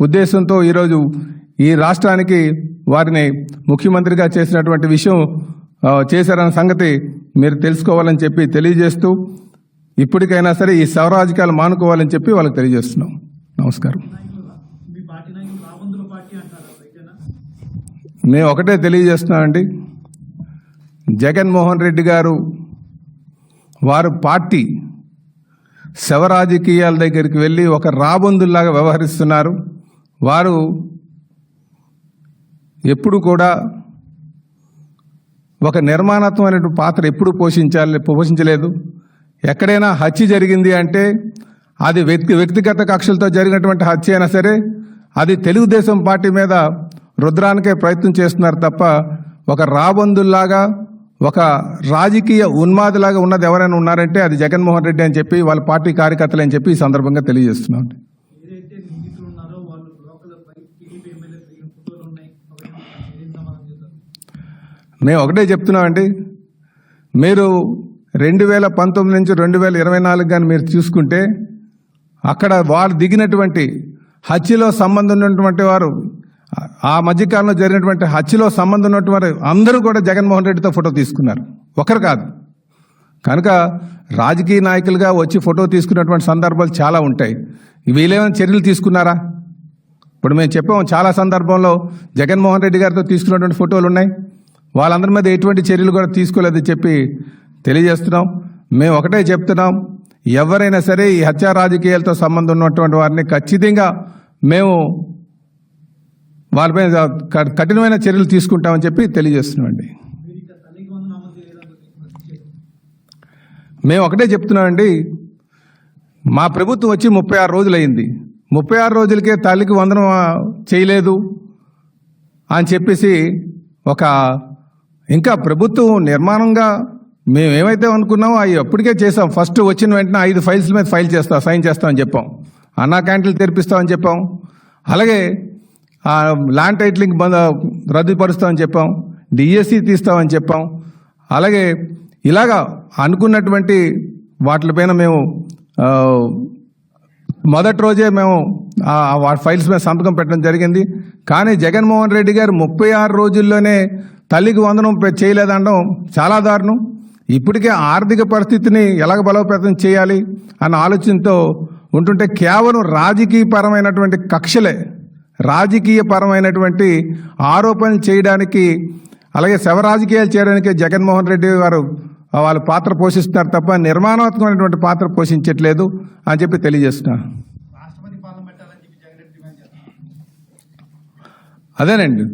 ఉద్దేశంతో ఈరోజు ఈ రాష్ట్రానికి వారిని ముఖ్యమంత్రిగా చేసినటువంటి విషయం చేశారన్న సంగతి మీరు తెలుసుకోవాలని చెప్పి తెలియజేస్తూ ఇప్పటికైనా సరే ఈ సౌరాజకాలు మానుకోవాలని చెప్పి వాళ్ళకి తెలియజేస్తున్నాం. నమస్కారం. నేను ఒకటే తెలియజేస్తున్నానండి జగన్మోహన్ రెడ్డి గారు వారు పార్టీ శవ రాజకీయాల దగ్గరికి వెళ్ళి ఒక రాబందుల్లాగా వ్యవహరిస్తున్నారు. వారు ఎప్పుడు కూడా ఒక నిర్మాణాత్మకమైనటువంటి పాత్ర ఎప్పుడు పోషించాలి పోషించలేదు. ఎక్కడైనా హత్య జరిగింది అంటే అది వ్యక్తి వ్యక్తిగత కక్షలతో జరిగినటువంటి హత్య అయినా సరే అది తెలుగుదేశం పార్టీ మీద రుద్రానికే ప్రయత్నం చేస్తున్నారు తప్ప ఒక రాబందుల్లాగా ఒక రాజకీయ ఉన్మాదిలాగా ఉన్నది ఎవరైనా ఉన్నారంటే అది జగన్మోహన్ రెడ్డి అని చెప్పి వాళ్ళ పార్టీ కార్యకర్తలు అని చెప్పి ఈ సందర్భంగా తెలియజేస్తున్నాం. మేము ఒకటే చెప్తున్నామండి మీరు రెండు వేల పంతొమ్మిది నుంచి రెండు వేల ఇరవై నాలుగు కానీ మీరు చూసుకుంటే అక్కడ వారు దిగినటువంటి హత్యలో సంబంధం ఉన్నటువంటి వారు ఆ మధ్యకాలంలో జరిగినటువంటి హత్యలో సంబంధం ఉన్నటువంటి అందరూ కూడా జగన్మోహన్ రెడ్డితో ఫోటో తీసుకున్నారు. ఒకరు కాదు. కనుక రాజకీయ నాయకులుగా వచ్చి ఫోటో తీసుకున్నటువంటి సందర్భాలు చాలా ఉంటాయి. వీళ్ళేమైనా చర్యలు తీసుకున్నారా? ఇప్పుడు మేము చెప్పాము చాలా సందర్భంలో జగన్మోహన్ రెడ్డి గారితో తీసుకున్నటువంటి ఫోటోలు ఉన్నాయి. వాళ్ళందరి మీద ఎటువంటి చర్యలు కూడా తీసుకోలేదని చెప్పి తెలియజేస్తున్నాం. మేము ఒకటే చెప్తున్నాం ఎవరైనా సరే ఈ హత్యా రాజకీయాలతో సంబంధం ఉన్నటువంటి వారిని ఖచ్చితంగా మేము వారిపై కఠినమైన చర్యలు తీసుకుంటామని చెప్పి తెలియజేస్తున్నామండి. మేము ఒకటే చెప్తున్నామండి మా ప్రభుత్వం వచ్చి ముప్పై ఆరు రోజులైంది ముప్పై ఆరు రోజులకే తల్లికి వందనం చేయలేదు అని చెప్పేసి ఒక ఇంకా ప్రభుత్వం నిర్మాణంగా మేము ఏమైతే అనుకున్నామో అవి అప్పటికే చేసాం ఫస్ట్ వచ్చిన వెంటనే ఐదు ఫైల్స్ మీద ఫైల్ చేస్తాం సైన్ చేస్తామని చెప్పాం. అన్నా క్యాంటీన్లు తెరిపిస్తామని చెప్పాం. అలాగే ల్యాండ్ టైటిలింగ్ బంద రద్దుపరుస్తామని చెప్పాం డిఎస్సి తీస్తామని చెప్పాం. అలాగే ఇలాగా అనుకున్నటువంటి వాటిపైన మేము మొదటి రోజే మేము ఆ ఫైల్స్ మీద సంతకం పెట్టడం జరిగింది. కానీ జగన్మోహన్ రెడ్డి గారు ముప్పై ఆరు రోజుల్లోనే తల్లికి వందనం చేయలేదనడం చాలా దారుణం. ఇప్పటికే ఆర్థిక పరిస్థితిని ఎలాగ బలోపేతం చేయాలి అన్న ఆలోచనతో ఉంటుంటే కేవలం రాజకీయపరమైనటువంటి కక్షలే రాజకీయ పరమైనటువంటి ఆరోపణలు చేయడానికి అలాగే శవ రాజకీయాలు చేయడానికి జగన్మోహన్ రెడ్డి గారు వాళ్ళ పాత్ర పోషిస్తున్నారు తప్ప నిర్మాణాత్మకమైనటువంటి పాత్ర పోషించట్లేదు అని చెప్పి చేస్తారు అదేనండి.